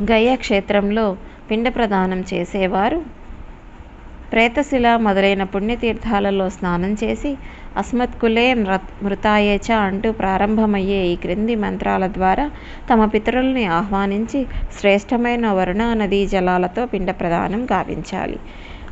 గయ క్షేత్రంలో పిండ ప్రదానం చేసేవారు. ప్రేతశిల మొదలైన పుణ్యతీర్థాలలో స్నానం చేసి అస్మత్కులే మృతాయేచ అంటూ ప్రారంభమయ్యే ఈ క్రింది మంత్రాల ద్వారా తమ పితరుల్ని ఆహ్వానించి శ్రేష్టమైన వరుణా నదీ జలాలతో పిండ ప్రదానం గావించాలి.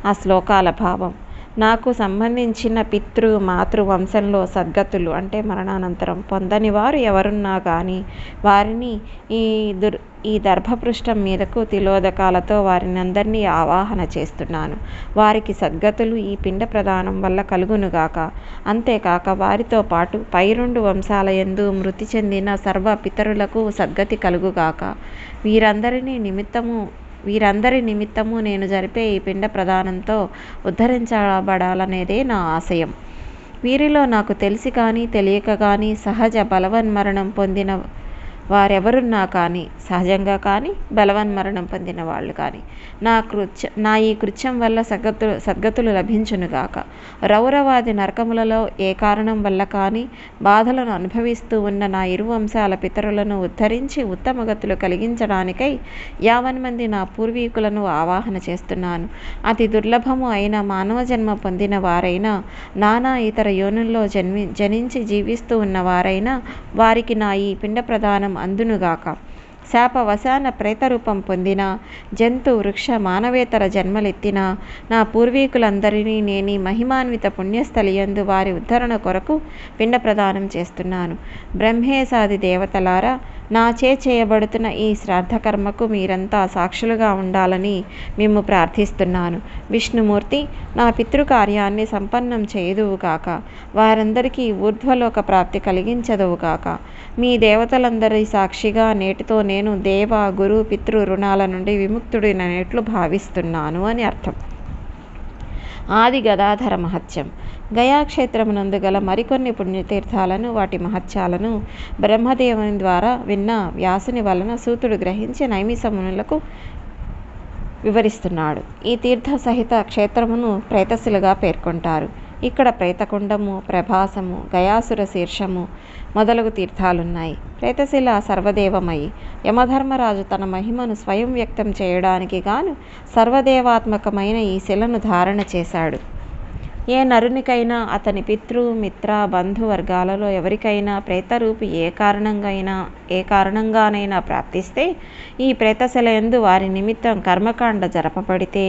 ఆ శ్లోకాల భావం నాకు సంబంధించిన పితృ మాతృ వంశంలో సద్గతులు అంటే మరణానంతరం పొందని వారు ఎవరున్నా కానీ వారిని ఈ దుర్ ఈ దర్భపృష్టం మీదకు తిలోదకాలతో వారిని అందరినీ ఆవాహన చేస్తున్నాను. వారికి సద్గతులు ఈ పిండ ప్రదానం వల్ల కలుగునుగాక అంతేకాక వారితో పాటు పై రెండు వంశాల యందు మృతి చెందిన సర్వ పితరులకు సద్గతి కలుగుగాక వీరందరినీ నిమిత్తము వీరందరి నిమిత్తము నేను జరిపే ఈ పిండ ప్రదానంతో ఉద్ధరించబడాలనేదే నా ఆశయం. వీరిలో నాకు తెలిసి కానీ తెలియక కానీ సహజ బలవన్మరణం పొందిన వారెవరున్నా కానీ సహజంగా కానీ బలవన్మరణం పొందిన వాళ్ళు కానీ నా కృత్య నా ఈ కృత్యం వల్ల సద్గతులు సద్గతులు లభించునుగాక రౌరవాది నరకములలో ఏ కారణం వల్ల కానీ బాధలను అనుభవిస్తూ ఉన్న నా ఇరు వంశాల పితరులను ఉద్ధరించి ఉత్తమగతులు కలిగించడానికై యావన్ మంది నా పూర్వీకులను ఆవాహన చేస్తున్నాను. అతి దుర్లభము అయిన మానవ జన్మ పొందిన వారైనా నానా ఇతర యోనుల్లో జన్మి జనించి జీవిస్తూ ఉన్న వారైనా వారికి నా ఈ పిండ ప్రదానం అందునుగాక. శాపవశాన ప్రేతరూపం పొందిన జంతు వృక్ష మానవేతర జన్మలెత్తిన నా పూర్వీకులందరినీ నేని మహిమాన్విత పుణ్యస్థలియందు వారి ఉద్ధరణ కొరకు పిండ ప్రదానం చేస్తున్నాను. బ్రహ్మేశాది దేవతలారా నాచే చేయబడుతున్న ఈ శ్రాద్ధకర్మకు మీరంతా సాక్షులుగా ఉండాలని మేము ప్రార్థిస్తున్నాను. విష్ణుమూర్తి నా పితృకార్యాన్ని సంపన్నం చేయుదువుగాక వారందరికీ ఊర్ధ్వలోక ప్రాప్తి కలిగించదువుగాక మీ దేవతలందరి సాక్షిగా నేటితో నేను దేవ గురు పితృ రుణాల నుండి విముక్తుడినట్లు భావిస్తున్నాను అని అర్థం. ఆది గదాధర మహత్యం. గయాక్షేత్రమునందు గల మరికొన్ని పుణ్యతీర్థాలను వాటి మహత్యాలను బ్రహ్మదేవుని ద్వారా విన్న వ్యాసుని వలన సూతుడు గ్రహించి నైమిసమునులకు వివరిస్తున్నాడు. ఈ తీర్థ సహిత క్షేత్రమును ప్రేతశిలగా పేర్కొంటారు. ఇక్కడ ప్రేతకుండము ప్రభాసము గయాసుర శీర్షము మొదలగు తీర్థాలున్నాయి. ప్రేతశిల సర్వదేవమయి యమధర్మరాజు తన మహిమను స్వయం వ్యక్తం చేయడానికి గాను సర్వదేవాత్మకమైన ఈ శిలను ధారణ చేశాడు. ఏ నరునికైనా అతని పితృ మిత్ర బంధు వర్గాలలో ఎవరికైనా ప్రేతరూపి ఏ కారణంగా ఏ కారణంగానైనా ప్రాప్తిస్తే ఈ ప్రేతశలయందు వారి నిమిత్తం కర్మకాండ జరపబడితే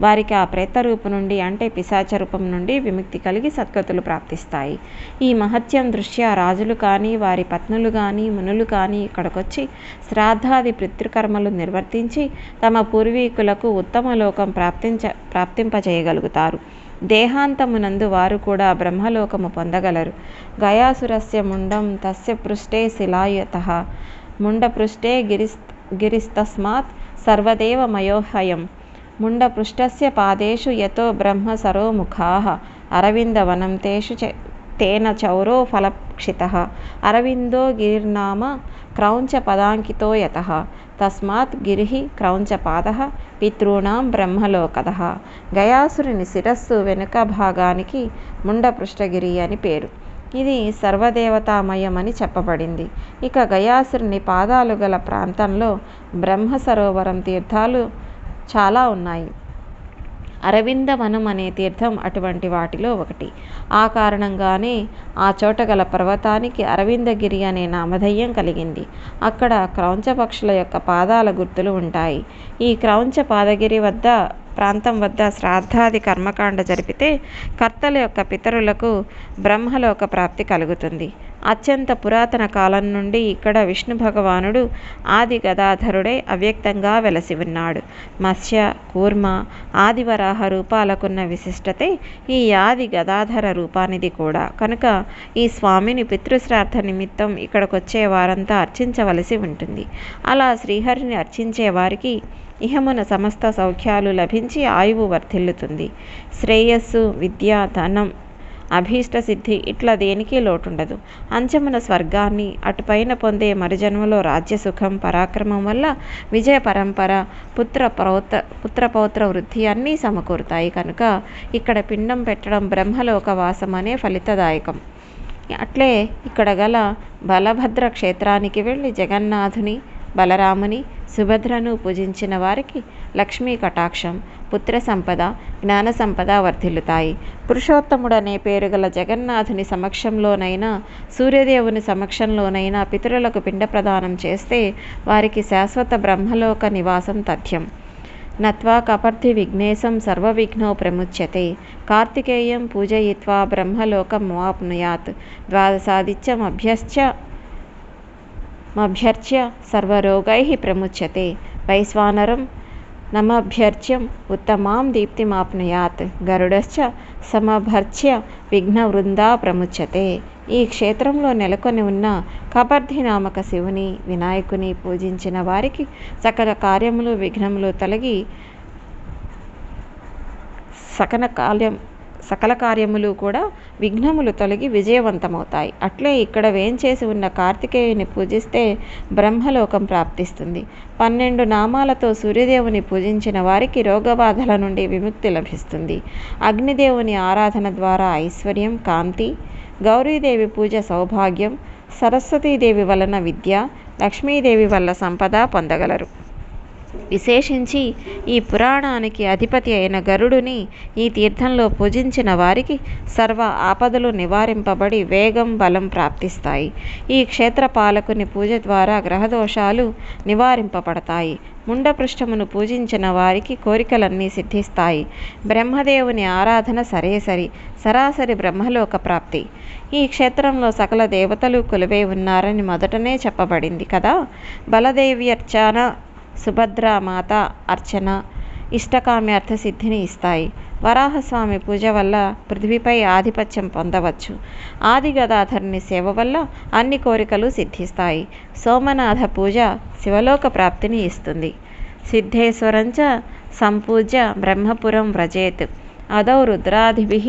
వారికి ఆ ప్రేతరూపు నుండి అంటే పిశాచ రూపం నుండి విముక్తి కలిగి సద్గతులు ప్రాప్తిస్తాయి. ఈ మహత్యం దృష్ట్యా రాజులు కానీ వారి పత్నులు కానీ మునులు కానీ ఇక్కడికొచ్చి శ్రాద్ధాది పితృకర్మలు నిర్వర్తించి తమ పూర్వీకులకు ఉత్తమ లోకం ప్రాప్తించ ప్రాప్తింపజేయగలుగుతారు. దేహాంతమునందు వారు కూడా బ్రహ్మలోకము పొందగలరు. గయాసురస్య ముండం తస్య పృష్ఠే శిలాయత. ముండపృష్ఠే గిరిస్ గిరిస్తస్మాత్ సర్వదేవ మయోహయం. ముండపృష్ఠస్య పాదేషు యతో బ్రహ్మ సరోముఖా. అరవిందవనం తేషు తేన చౌరో ఫలక్షిత. అరవిందో గిరిర్నామ క్రౌంచ పదాంకితో యత తస్మాత్ గిరి క్రౌంచపాద పితॄణాం బ్రహ్మలోకద గయాసురుని శిరస్సు వెనుక భాగానికి ముండపృష్ఠగిరి అని పేరు। ఇది సర్వదేవతామయమని చెప్పబడింది। ఇక గయాసురుని పాదాలు గల ప్రాంతంలో బ్రహ్మ సరోవరం తీర్థాలు చాలా ఉన్నాయి। అరవిందవనం అనే తీర్థం అటువంటి వాటిలో ఒకటి. ఆ కారణంగానే ఆ చోట గల పర్వతానికి అరవిందగిరి అనే నామధేయం కలిగింది. అక్కడ క్రౌంచ పక్షుల యొక్క పాదాల గుర్తులు ఉంటాయి. ఈ క్రౌంచ పాదగిరి వద్ద ప్రాంతం వద్ద శ్రాద్ధాది కర్మకాండ జరిపితే కర్తల యొక్క పితరులకు బ్రహ్మలోక ప్రాప్తి కలుగుతుంది. అత్యంత పురాతన కాలం నుండి ఇక్కడ విష్ణు భగవానుడు ఆది గదాధరుడై అవ్యక్తంగా వెలసి ఉన్నాడు. మత్స్య కూర్మ ఆదివరాహ రూపాలకున్న విశిష్టతే ఈ ఆది గదాధర రూపానిది కూడా. కనుక ఈ స్వామిని పితృశ్రాద్ధ నిమిత్తం ఇక్కడికొచ్చే వారంతా అర్చించవలసి ఉంటుంది. అలా శ్రీహరిని అర్చించే వారికి ఇహమున సమస్త సౌఖ్యాలు లభించి ఆయువు వర్ధిల్లుతుంది. శ్రేయస్సు విద్య ధనం అభీష్ట సిద్ధి ఇట్లా దేనికి లోటుండదు. అంచమున స్వర్గాన్ని అటుపైన పొందే మరుజన్మలో రాజ్యసుఖం పరాక్రమం వల్ల విజయ పరంపర పుత్ర పౌత్ర పుత్రపౌత్ర వృద్ధి అన్నీ సమకూరుతాయి కనుక ఇక్కడ పిండం పెట్టడం బ్రహ్మలోక వాసం అనే ఫలితదాయకం. అట్లే ఇక్కడ గల బలభద్ర క్షేత్రానికి వెళ్ళి జగన్నాథుని బలరాముని సుభద్రను పూజించిన వారికి లక్ష్మీ కటాక్షం పుత్ర సంపద జ్ఞాన సంపద వర్ధిల్లుతాయి. పురుషోత్తముడనే పేరు గల జగన్నాథుని సమక్షంలోనైనా సూర్యదేవుని సమక్షంలోనైనా పితరులకు పిండ ప్రదానం చేస్తే వారికి శాశ్వత బ్రహ్మలోక నివాసం తథ్యం. నత్వా కపర్ధి విఘ్నేశం సర్వవిఘ్నో ప్రముచ్యతే. కార్తికేయం పూజయిత్వా బ్రహ్మలోకం వాప్నుయాత్ ద్వాదశాదిత్యమభ్యశ్చ మభ్యర్చ్య సర్వరోగై ప్రముచ్యతే. వైశ్వానరం నమభ్యర్చ్యం ఉత్తమాం దీప్తిమాప్నుయాత్ గరుడశ్చ సమభర్చ్య విఘ్నవృందా ప్రముచ్యతే ఈ క్షేత్రంలో నెలకొని ఉన్న కబర్ధి నామక శివుని వినాయకుని పూజించిన వారికి సకల కార్యములు విఘ్నములు తొలగి సకల కాల్యం సకల కార్యములు కూడా విఘ్నములు తొలగి విజయవంతమవుతాయి. అట్లే ఇక్కడ వేంచేసి ఉన్న కార్తికేయుని పూజిస్తే బ్రహ్మలోకం ప్రాప్తిస్తుంది. పన్నెండు నామాలతో సూర్యదేవుని పూజించిన వారికి రోగబాధల నుండి విముక్తి లభిస్తుంది. అగ్నిదేవుని ఆరాధన ద్వారా ఐశ్వర్యం కాంతి గౌరీదేవి పూజ సౌభాగ్యం సరస్వతీదేవి వలన విద్య లక్ష్మీదేవి వల్ల సంపద పొందగలరు. విశేషించి ఈ పురాణానికి అధిపతి అయిన గరుడుని ఈ తీర్థంలో పూజించిన వారికి సర్వ ఆపదలు నివారింపబడి వేగం బలం ప్రాప్తిస్తాయి. ఈ క్షేత్ర పాలకుని పూజ ద్వారా గ్రహదోషాలు నివారింపబడతాయి. ముండపృష్ఠమును పూజించిన వారికి కోరికలన్నీ సిద్ధిస్తాయి. బ్రహ్మదేవుని ఆరాధన సరే సరి సరాసరి బ్రహ్మలోక ప్రాప్తి. ఈ క్షేత్రంలో సకల దేవతలు కొలువై ఉన్నారని మొదటనే చెప్పబడింది కదా? బలదేవ్యర్చన సుభద్రామాత అర్చన ఇష్టకామ్య సిద్ధిని ఇస్తాయి. వరాహస్వామి పూజ వల్ల పృథ్వీపై ఆధిపత్యం పొందవచ్చు. ఆది గదాధరుని సేవ వల్ల అన్ని కోరికలు సిద్ధిస్తాయి. సోమనాథ పూజ శివలోక ప్రాప్తిని ఇస్తుంది. సిద్ధేశ్వరంచ సంపూజ్య బ్రహ్మపురం వ్రజేత్. అదౌ రుద్రాదిభిः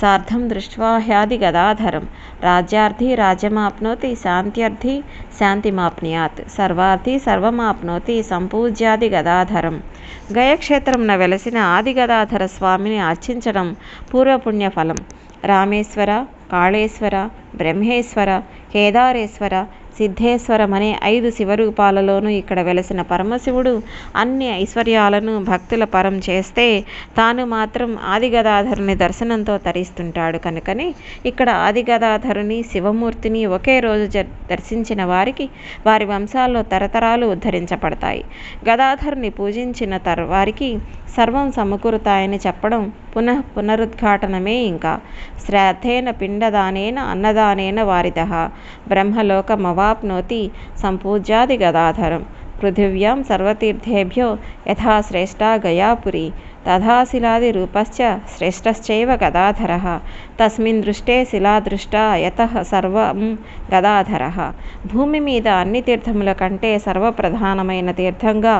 సార్ధం దృష్ట్వా హ్యాది గదాధరం. రాజ్యార్థి రాజ్యమాప్నోతి శాంత్యర్థి శాంతిమాప్నుయాత్. సర్వార్థి సర్వమాప్నోతి సంపూజ్యాది గదాధరం. గయక్షేత్రంన వెలసిన ఆది గదాధర స్వామిని అర్చించడం పూర్వపుణ్య ఫలం రామేశ్వర కాళేశ్వర బ్రహ్మేశ్వర కేదారేశ్వర సిద్ధేశ్వరం అనే ఐదు శివరూపాలలోనూ ఇక్కడ వెలసిన పరమశివుడు అన్ని ఐశ్వర్యాలను భక్తుల పరం చేస్తే తాను మాత్రం ఆదిగదాధరుని దర్శనంతో తరిస్తుంటాడు కనుకని ఇక్కడ ఆదిగదాధరుని శివమూర్తిని ఒకే రోజు దర్శించిన వారికి వారి వంశాల్లో తరతరాలు ఉద్ధరించబడతాయి. గదాధరుని పూజించిన తర్వారికి సర్వం సమకూరుతాయని చెప్పడం పునః పునరుద్ఘాటనమే ఇంకా. శ్రాద్ధేన పిండదానేన అన్నదానేన వారిద. బ్రహ్మలోకమవాప్నోతి సంపూజ్యాది గదాధరం. పృథివ్యాం సర్వతీర్థేభ్యో యథా శ్రేష్టా గయాపురి తథా శిలాదిరూపశ్చ శ్రేష్టశ్చైవ గదాధర తస్మిన్ దృష్టే శిలాదృష్టా యత సర్వం గదాధర భూమి మీద అన్ని తీర్థముల కంటే సర్వప్రధానమైన తీర్థంగా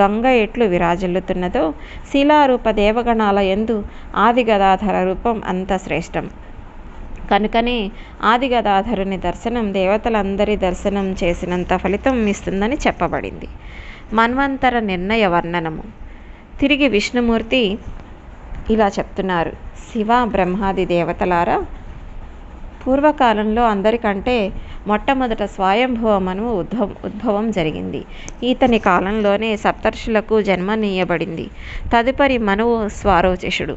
గంగ ఎట్లు విరాజిల్లుతున్నదో శిలారూప దేవగణాల ఎందు ఆది గదాధర రూపం అంత శ్రేష్టం. కనుకనే ఆదిగదాధరుని దర్శనం దేవతలందరి దర్శనం చేసినంత ఫలితం ఇస్తుందని చెప్పబడింది. మన్వంతర నిర్ణయ వర్ణనము. తిరిగి విష్ణుమూర్తి ఇలా చెప్తున్నారు. శివ బ్రహ్మాది దేవతలారా పూర్వకాలంలో అందరికంటే మొట్టమొదట స్వయంభవమను ఉద్భవం ఉద్భవం జరిగింది. ఈతని కాలంలోనే సప్తర్షులకు జన్మనీయబడింది తదుపరి మనువు స్వారోచిషుడు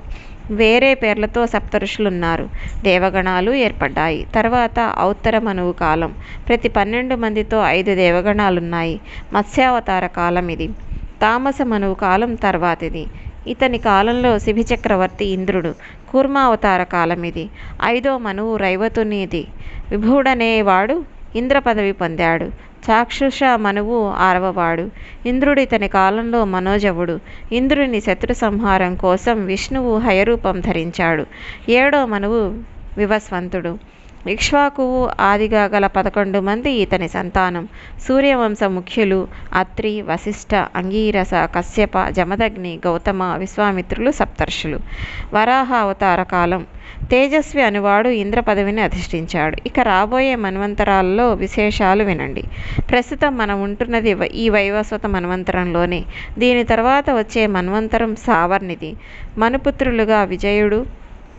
వేరే పేర్లతో సప్తఋషులున్నారు. దేవగణాలు ఏర్పడ్డాయి. తర్వాత ఔత్తర మనువు కాలం. ప్రతి పన్నెండు మందితో ఐదు దేవగణాలున్నాయి. మత్స్యావతార కాలం ఇది. తామస మనువు కాలం తర్వాతిది. ఇతని కాలంలో శిబి చక్రవర్తి ఇంద్రుడు. కూర్మావతార కాలం ఇది. ఐదో మనువు రైవతునిది. విభుడనేవాడు ఇంద్ర పదవి పొందాడు. చాక్షుష మనువు ఆరవవాడు. ఇంద్రుడు ఇతని కాలంలో మనోజవుడు. ఇంద్రుని శత్రు సంహారం కోసం విష్ణువు హయరూపం ధరించాడు. ఏడో మనువు వివస్వంతుడు. ఇక్ష్వాకువు ఆదిగా గల పదకొండు మంది ఇతని సంతానం. సూర్యవంశ ముఖ్యులు అత్రి వశిష్ఠ అంగీరస కశ్యప జమదగ్ని గౌతమ విశ్వామిత్రులు సప్తర్షులు. వరాహ అవతార కాలం. తేజస్వి అనువాడు ఇంద్ర పదవిని అధిష్ఠించాడు. ఇక రాబోయే మన్వంతరాల్లో విశేషాలు వినండి. ప్రస్తుతం మనం ఉంటున్నది ఈ వైవస్వత మన్వంతరంలోనే. దీని తర్వాత వచ్చే మన్వంతరం సావర్నిది మనుపుత్రులుగా విజయుడు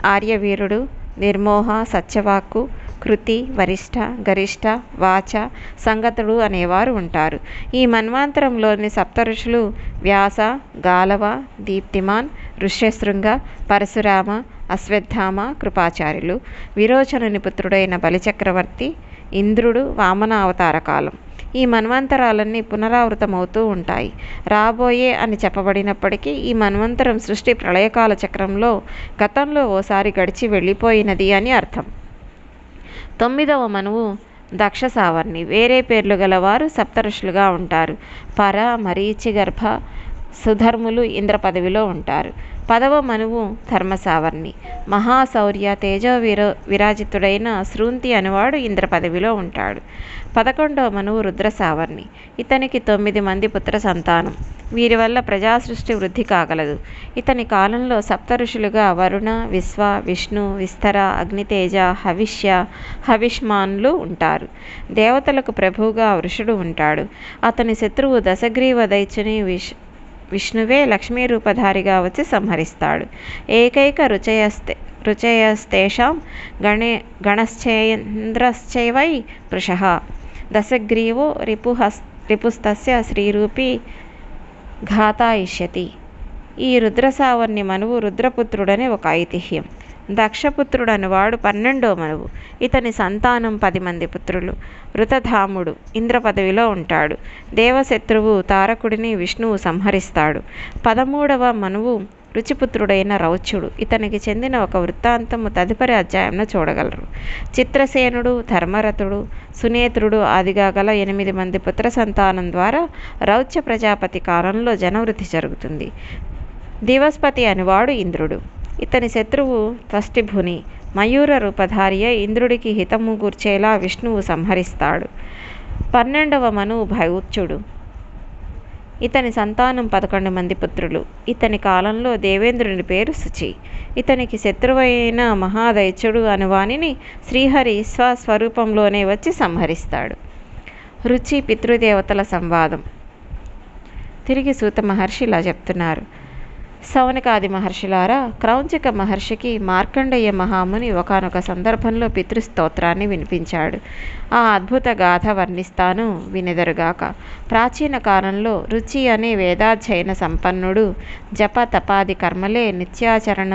ఆర్యవీరుడు నిర్మోహ సత్యవాక్కు కృతి వరిష్ట గరిష్ఠ వాచ సంగతుడు అనేవారు ఉంటారు. ఈ మన్వాంతరంలోని సప్త ఋషులు వ్యాస గాలవ దీప్తిమాన్ ఋష్యశృంగ పరశురామ అశ్వత్థామ కృపాచార్యులు. విరోచనుని పుత్రుడైన బలిచక్రవర్తి ఇంద్రుడు వామన అవతార కాలం. ఈ మన్వంతరాలన్నీ పునరావృతమవుతూ ఉంటాయి. రాబోయే అని చెప్పబడినప్పటికీ ఈ మన్వంతరం సృష్టి ప్రళయకాల చక్రంలో గతంలో ఓసారి గడిచి వెళ్ళిపోయినది అని అర్థం. తొమ్మిదవ మనువు దక్ష సావర్ణి వేరే పేర్లు గలవారు సప్తఋషులుగా ఉంటారు. పర మరీచి గర్భ సుధర్ములు ఇంద్ర పదవిలో ఉంటారు. పదవ మనువు ధర్మసావర్ణి. మహాశౌర్య తేజో విరో విరాజితుడైన శృంతి అనువాడు ఇంద్ర పదవిలో ఉంటాడు. పదకొండవ మనువు రుద్రసావర్ణి. ఇతనికి తొమ్మిది మంది పుత్ర సంతానం. వీరి వల్ల ప్రజాసృష్టి వృద్ధి కాగలదు. ఇతని కాలంలో సప్త ఋషులుగా వరుణ విశ్వ విష్ణు విస్తర అగ్నితేజ హవిష్య హవిష్మాన్లు ఉంటారు. దేవతలకు ప్రభువుగా వృషుడు ఉంటాడు. అతని శత్రువు దశగ్రీవ దైత్యుని విష్ విష్ణువే లక్ష్మీ రూపధారిగా వచ్చి సంహరిస్తాడు. ఏకైక రుచయస్తే రుచయస్తేషాం గణే గణశ్చేంద్రశ్చైవై వృష దశగ్రీవో రిపుహస్ రిపుస్తస్య శ్రీరూపి ఘాతాయిష్యతి. ఈ రుద్రసావర్ణి మనువు రుద్రపుత్రుడని ఒక ఐతిహ్యం. దక్షపుత్రుడను వాడు పన్నెండో మనువు. ఇతని సంతానం పది మంది పుత్రులు. వృతధాముడు ఇంద్ర పదవిలో ఉంటాడు. దేవశత్రువు తారకుడిని విష్ణువు సంహరిస్తాడు. పదమూడవ మనువు రుచిపుత్రుడైన రౌచ్యుడు. ఇతనికి చెందిన ఒక వృత్తాంతము తదుపరి అధ్యాయంలో చూడగలరు. చిత్రసేనుడు ధర్మరథుడు సునేత్రుడు ఆదిగా గల ఎనిమిది మంది పుత్ర సంతానం ద్వారా రౌచ్య ప్రజాపతి కాలంలో జనవృద్ధి జరుగుతుంది. దివస్పతి అనువాడు ఇంద్రుడు. ఇతని శత్రువు త్వష్టిభుని మయూర రూపధార్య ఇంద్రుడికి హితము గూర్చేలా విష్ణువు సంహరిస్తాడు. పన్నెండవ మనువు భౌత్యుడు. ఇతని సంతానం పదకొండు మంది పుత్రులు. ఇతని కాలంలో దేవేంద్రుని పేరు శుచి ఇతనికి శత్రువైన మహాదైత్యుడు అనువానిని శ్రీహరి స్వస్వరూపంలోనే వచ్చి సంహరిస్తాడు. రుచి పితృదేవతల సంవాదం. తిరిగి సూత మహర్షి ఇలా చెప్తున్నారు. సౌనకాది మహర్షులారా క్రౌంచిక మహర్షికి మార్కండేయ మహాముని ఒకనొక సందర్భంలో పితృస్తోత్రాన్ని వినిపించాడు. ఆ అద్భుత గాథ వర్ణిస్తాను వినెదరుగాక. ప్రాచీన కాలంలో రుచి అనే వేదాధ్యయన సంపన్నుడు జప తపాది కర్మలే నిత్యాచరణ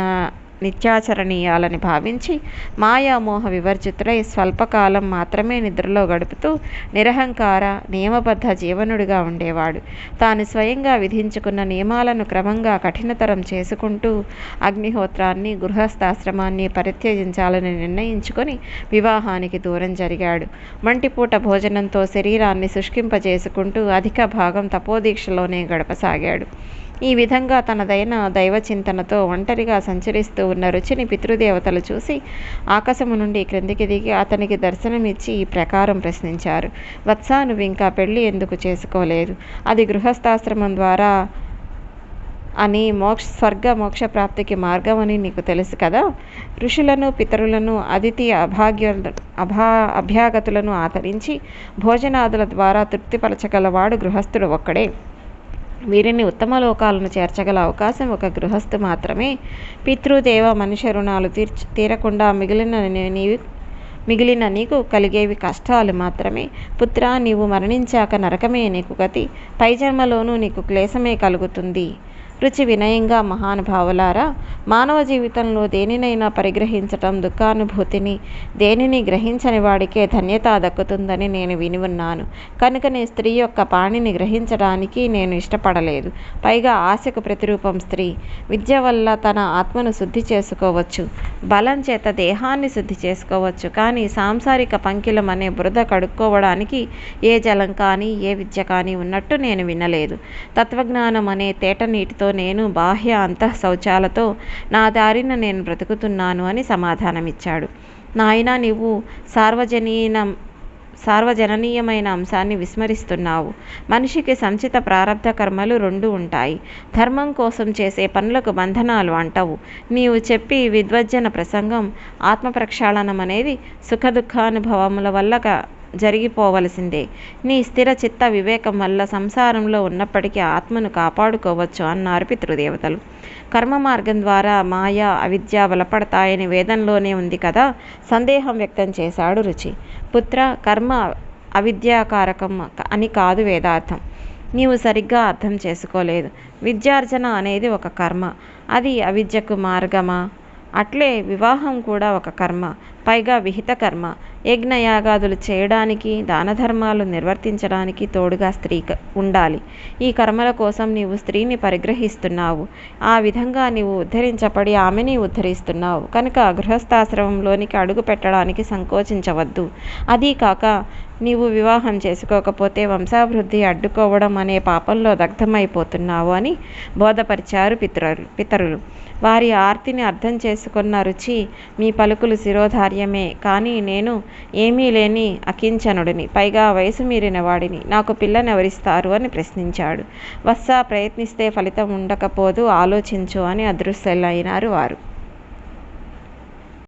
నిత్యాచరణీయాలని భావించి మాయామోహ వివర్జితుడై స్వల్పకాలం మాత్రమే నిద్రలో గడుపుతూ నిరహంకార నియమబద్ధ జీవనుడిగా ఉండేవాడు. తాను స్వయంగా విధించుకున్న నియమాలను క్రమంగా కఠినతరం చేసుకుంటూ అగ్నిహోత్రాన్ని గృహస్థాశ్రమాన్ని పరిత్యజించాలని నిర్ణయించుకొని వివాహానికి దూరం జరిగాడు. మంటిపూట భోజనంతో శరీరాన్ని శుష్కింపజేసుకుంటూ అధిక భాగం తపోదీక్షలోనే గడపసాగాడు. ఈ విధంగా తనదైన దైవ చింతనతో ఒంటరిగా సంచరిస్తూ ఉన్న రుచిని పితృదేవతలు చూసి ఆకాశము నుండి క్రిందికి దిగి అతనికి దర్శనమిచ్చి ఈ ప్రకారం ప్రశ్నించారు. వత్సా నువ్వు ఇంకా పెళ్ళి ఎందుకు చేసుకోలేదు? అది గృహస్థాశ్రమం ద్వారా అని మోక్ష స్వర్గ మోక్ష ప్రాప్తికి మార్గం అని నీకు తెలుసు కదా? ఋషులను పితరులను అతిథి అభాగ్య అభా అభ్యాగతులను ఆదరించి భోజనాదుల ద్వారా తృప్తిపరచగలవాడు గృహస్థుడు ఒక్కడే. వీరిని ఉత్తమ లోకాలను చేర్చగల అవకాశం ఒక గృహస్థు మాత్రమే. పితృదేవ మనుష్య రుణాలు తీర్చ తీరకుండా మిగిలిన నీవి మిగిలిన నీకు కలిగేవి కష్టాలు మాత్రమే. పుత్ర నీవు మరణించాక నరకమే నీకు గతి. పై జన్మలోనూ నీకు క్లేశమే కలుగుతుంది. రుచి వినయంగా మహానుభావులారా మానవ జీవితంలో దేనినైనా పరిగ్రహించటం దుఃఖానుభూతిని దేనిని గ్రహించని వాడికే ధన్యత దక్కుతుందని నేను విని ఉన్నాను. కనుకనే స్త్రీ యొక్క పాణిని గ్రహించడానికి నేను ఇష్టపడలేదు. పైగా ఆశకు ప్రతిరూపం స్త్రీ. విద్య వల్ల తన ఆత్మను శుద్ధి చేసుకోవచ్చు. బలం చేత దేహాన్ని శుద్ధి చేసుకోవచ్చు. కానీ సాంసారిక పంకిలం అనే బురద కడుక్కోవడానికి ఏ జలం కానీ ఏ విద్య కానీ ఉన్నట్టు నేను వినలేదు. తత్వజ్ఞానం అనే తేట నీటితో నేను బాహ్య అంతః శౌచాలతో నా దారిన నేను బ్రతుకుతున్నాను అని సమాధానమిచ్చాడు. నాయనా నీవు సార్వజనీనం సార్వజననీయమైన అంశాన్ని విస్మరిస్తున్నావు. మనిషికి సంచిత ప్రారంధ కర్మలు రెండు ఉంటాయి. ధర్మం కోసం చేసే పనులకు బంధనాలు అంటవు. నీవు చెప్పి విద్వజ్జన ప్రసంగం ఆత్మ ప్రక్షాళనం అనేది సుఖ దుఃఖానుభవముల వల్ల జరిగిపోవలసిందే. నీ స్థిర చిత్త వివేకం వల్ల సంసారంలో ఉన్నప్పటికీ ఆత్మను కాపాడుకోవచ్చు అన్నారు పితృదేవతలు. కర్మ మార్గం ద్వారా మాయ అవిద్య బలపడతాయని వేదంలోనే ఉంది కదా? సందేహం వ్యక్తం చేశాడు రుచి. పుత్ర కర్మ అవిద్యాకారకం అని కాదు వేదార్థం. నీవు సరిగ్గా అర్థం చేసుకోలేదు. విద్యార్జన అనేది ఒక కర్మ. అది అవిద్యకు మార్గమా? అట్లే వివాహం కూడా ఒక కర్మ. పైగా విహిత కర్మ. యజ్ఞయాగాదులు చేయడానికి దానధర్మాలు నిర్వర్తించడానికి తోడుగా స్త్రీ ఉండాలి. ఈ కర్మల కోసం నీవు స్త్రీని పరిగ్రహిస్తున్నావు. ఆ విధంగా నీవు ఉద్ధరించబడి ఆమెని ఉద్ధరిస్తున్నావు. కనుక గృహస్థాశ్రమంలోనికి అడుగు పెట్టడానికి సంకోచించవద్దు. అదీ కాక నీవు వివాహం చేసుకోకపోతే వంశాభివృద్ధి అడ్డుకోవడం అనే పాపంలో దగ్ధమైపోతున్నావు అని బోధపరిచారు పితరులు పితరులు. వారి ఆర్తిని అర్థం చేసుకున్న రుచి మీ పలుకులు శిరోధార్యమే. కానీ నేను ఏమీ లేని అకించనుడిని పైగా వయసు మీరిన వాడిని నాకు పిల్లనెవరిస్తారు అని ప్రశ్నించాడు. వస్సా ప్రయత్నిస్తే ఫలితం ఉండకపోదు ఆలోచించు అని అదృశ్యులైనారు వారు.